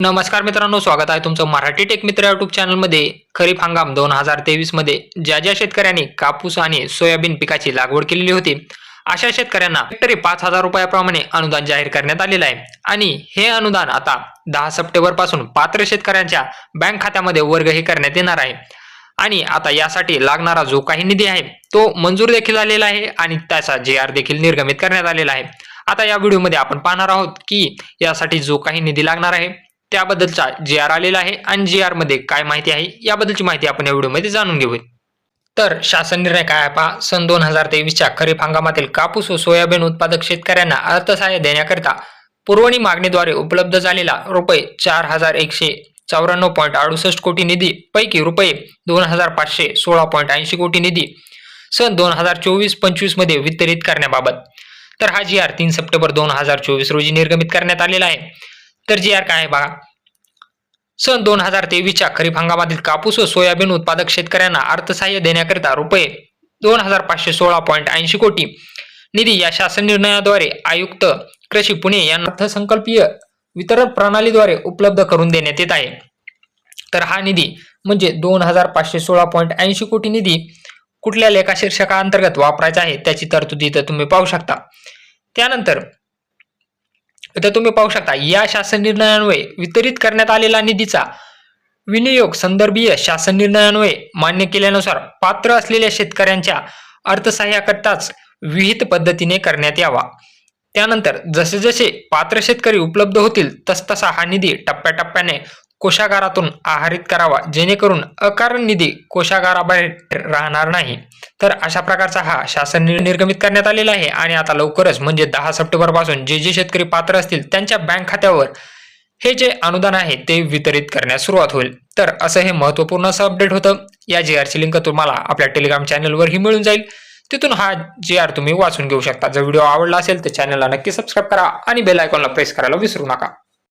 नमस्कार मित्रांनो स्वागत आहे तुमचं मराठी टेक मित्र युट्यूब चॅनलमध्ये. खरीप हंगाम दोन हजार तेवीसमध्ये ज्या ज्या शेतकऱ्यांनी कापूस आणि सोयाबीन पिकाची लागवड केलेली होती अशा शेतकऱ्यांना हेक्टरी पाच हजार रुपयाप्रमाणे अनुदान जाहीर करण्यात आलेलं आहे. आणि हे अनुदान आता दहा सप्टेंबरपासून पात्र शेतकऱ्यांच्या बँक खात्यामध्ये वर्गही करण्यात येणार आहे. आणि आता यासाठी लागणारा जो काही निधी आहे तो मंजूर देखील झालेला आहे आणि त्याचा जे आर देखील निर्गमित करण्यात आलेला आहे. आता या व्हिडिओमध्ये आपण पाहणार आहोत की यासाठी जो काही निधी लागणार आहे त्याबद्दलचा जी आर आलेला आहे आणि जी आरमध्ये काय माहिती आहे याबद्दलची माहिती आपण या व्हिडिओमध्ये जाणून घेऊया. तर शासन निर्णय काय पहा? सन दोन हजार तेवीसच्या खरीप हंगामातील कापूस व सोयाबीन उत्पादक शेतकऱ्यांना अर्थसहाय्य देण्याकरिता पुरवणी मागणीद्वारे उपलब्ध झालेला रुपये चार हजार एकशे चौऱ्याण्णव पॉईंट अडुसष्ट कोटी निधी पैकी रुपये दोन हजार पाचशे सोळा पॉईंट ऐंशी कोटी निधी सन दोन हजार चोवीस पंचवीसमध्ये वितरित करण्याबाबत. तर हा जी आर तीन सप्टेंबर दोन हजार चोवीस रोजी निर्गमित करण्यात आलेला आहे. तर जी आर काय आहे बघा. सन दोन हजार तेवीसच्या खरीप हंगामातील कापूस व सोयाबीन उत्पादक शेतकऱ्यांना अर्थसहाय्य देण्याकरिता रुपये दोन हजार पाचशे सोळा पॉईंट ऐंशी कोटी निधी या शासन निर्णयाद्वारे आयुक्त कृषी पुणे यांना अर्थसंकल्पीय वितरण प्रणालीद्वारे उपलब्ध करून देण्यात येत आहे. तर हा निधी म्हणजे दोन हजार पाचशे सोळा पॉईंट ऐंशी कोटी निधी कुठल्या लेखा शीर्षकाअंतर्गत वापरायचा आहे त्याची तरतुदी इथं तुम्ही पाहू शकता. त्यानंतर इथं तुम्ही पाहू शकता या शासन निर्णयान्वये वितरित करण्यात आलेला निधीचा विनियोग संदर्भीय शासन निर्णयान्वये मान्य केल्यानुसार पात्र असलेल्या शेतकऱ्यांच्या अर्थसहाय्याकरताच विहित पद्धतीने करण्यात यावा. त्यानंतर जसे जसे पात्र शेतकरी उपलब्ध होतील तसतसा हा निधी टप्प्याटप्प्याने कोशागारातून आहारित करावा जेणेकरून अकारण निधी कोशागाराबाहेर राहणार नाही. तर अशा प्रकारचा हा शासन निर्गमित करण्यात आलेला आहे आणि आता लवकरच म्हणजे दहा सप्टेंबरपासून जे जे शेतकरी पात्र असतील त्यांच्या बँक खात्यावर हे जे अनुदान आहे ते वितरित करण्यास सुरुवात होईल. तर असं हे महत्त्वपूर्ण असं अपडेट होतं. या जी आरची लिंक तुम्हाला आपल्या टेलिग्राम चॅनलवरही मिळून जाईल. तिथून हा जी आर तुम्ही वाचून घेऊ शकता. जर व्हिडिओ आवडला असेल तर चॅनलला नक्की सबस्क्राईब करा आणि बेल आयकॉनला प्रेस करायला विसरू नका.